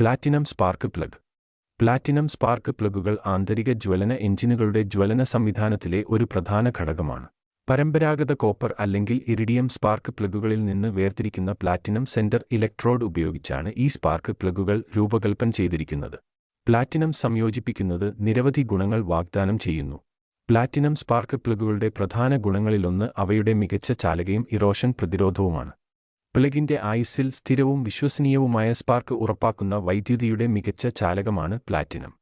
Platinum spark plug platinum spark പ്ലഗുകൾ ആന്തരിക ജ്വലന എഞ്ചിനുകളുടെ ജ്വലന സംവിധാനത്തിലെ ഒരു പ്രധാന ഘടകമാണ്. പരമ്പരാഗത കോപ്പർ അല്ലെങ്കിൽ ഇറിഡിയം സ്പാർക്ക് പ്ലഗുകളിൽ നിന്ന് വേർതിരിക്കുന്ന പ്ലാറ്റിനം സെന്റർ ഇലക്ട്രോഡ് ഉപയോഗിച്ചാണ് ഈ സ്പാർക്ക് പ്ലഗുകൾ രൂപകൽപ്പന ചെയ്തിരിക്കുന്നത്. പ്ലാറ്റിനം സംയോജിപ്പിക്കുന്നത് നിരവധി ഗുണങ്ങൾ വാഗ്ദാനം ചെയ്യുന്നു. പ്ലാറ്റിനം സ്പാർക്ക് പ്ലഗുകളുടെ പ്രധാന ഗുണങ്ങളിലൊന്ന് അവയുടെ മികച്ച ചാലകയും ഇറോഷൻ പ്രതിരോധവുമാണ്. പ്ലഗിന്റെ ആയുസ്സിൽ സ്ഥിരവും വിശ്വസനീയവുമായ സ്പാർക്ക് ഉറപ്പാക്കുന്ന വൈദ്യുതിയുടെ മികച്ച ചാലകമാണ് പ്ലാറ്റിനം.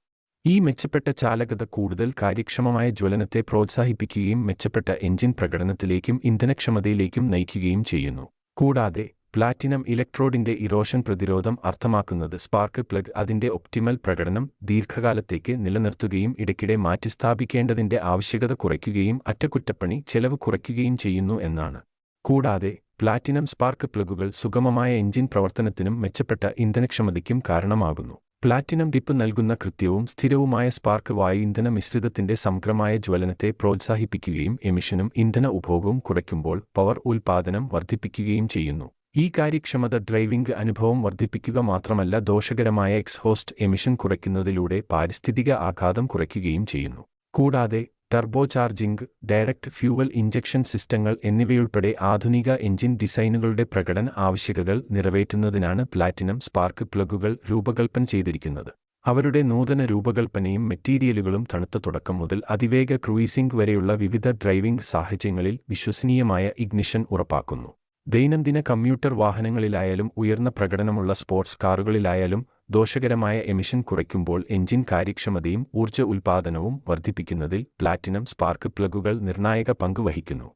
ഈ മെച്ചപ്പെട്ട ചാലകത കൂടുതൽ കാര്യക്ഷമമായ ജ്വലനത്തെ പ്രോത്സാഹിപ്പിക്കുകയും മെച്ചപ്പെട്ട എഞ്ചിൻ പ്രകടനത്തിലേക്കും ഇന്ധനക്ഷമതയിലേക്കും നയിക്കുകയും ചെയ്യുന്നു. കൂടാതെ പ്ലാറ്റിനം ഇലക്ട്രോഡിന്റെ ഇറോഷൻ പ്രതിരോധം അർത്ഥമാക്കുന്നത് സ്പാർക്ക് പ്ലഗ് അതിന്റെ ഒപ്റ്റിമൽ പ്രകടനം ദീർഘകാലത്തേക്ക് നിലനിർത്തുകയും ഇടയ്ക്കിടെ മാറ്റിസ്ഥാപിക്കേണ്ടതിന്റെ ആവശ്യകത കുറയ്ക്കുകയും അറ്റകുറ്റപ്പണി ചെലവ് കുറയ്ക്കുകയും ചെയ്യുന്നു എന്നാണ്. കൂടാതെ പ്ലാറ്റിനം സ്പാർക്ക് പ്ലഗുകൾ സുഗമമായ എഞ്ചിൻ പ്രവർത്തനത്തിനും മെച്ചപ്പെട്ട ഇന്ധനക്ഷമതയ്ക്കും കാരണമാകുന്നു. പ്ലാറ്റിനം ഡിപ്പ് നൽകുന്ന കൃത്യവും സ്ഥിരവുമായ സ്പാർക്ക് വായു ഇന്ധന മിശ്രിതത്തിന്റെ സമഗ്രമായ ജ്വലനത്തെ പ്രോത്സാഹിപ്പിക്കുകയും എമിഷനും ഇന്ധന ഉപഭോഗവും കുറയ്ക്കുമ്പോൾ പവർ ഉൽപാദനം വർദ്ധിപ്പിക്കുകയും ചെയ്യുന്നു. ഈ കാര്യക്ഷമത ഡ്രൈവിംഗ് അനുഭവം വർദ്ധിപ്പിക്കുക മാത്രമല്ല ദോഷകരമായ എക്സ്ഹോസ്റ്റ് എമിഷൻ കുറയ്ക്കുന്നതിലൂടെ പാരിസ്ഥിതിക ആഘാതം കുറയ്ക്കുകയും ചെയ്യുന്നു. കൂടാതെ turbo charging direct fuel injection സിസ്റ്റങ്ങൾ എന്നിവയുൾപ്പെടെ ആധുനിക എഞ്ചിൻ ഡിസൈനുകളുടെ പ്രകടന ആവശ്യകതകൾ നിറവേറ്റുന്നതിനാണ് പ്ലാറ്റിനം സ്പാർക്ക് പ്ലഗുകൾ രൂപകൽപ്പന ചെയ്തിരിക്കുന്നത്. അവരുടെ നൂതന രൂപകൽപ്പനയും മെറ്റീരിയലുകളും തണുത്ത തുടക്കം മുതൽ അതിവേഗ ക്രൂയിസിംഗ് വരെയുള്ള വിവിധ ഡ്രൈവിംഗ് സാഹചര്യങ്ങളിൽ വിശ്വസനീയമായ ഇഗ്നിഷൻ ഉറപ്പാക്കുന്നു. ദൈനംദിന കമ്മ്യൂട്ടർ വാഹനങ്ങളിലായാലും ഉയർന്ന പ്രകടനമുള്ള സ്പോർട്സ് കാറുകളിലായാലും ദോഷകരമായ എമിഷൻ കുറയ്ക്കുമ്പോൾ എഞ്ചിൻ കാര്യക്ഷമതയും ഊർജ ഉൽപാദനവും വർദ്ധിപ്പിക്കുന്നതിൽ പ്ലാറ്റിനം സ്പാർക്ക് പ്ലഗുകൾ നിർണായക പങ്ക് വഹിക്കുന്നു.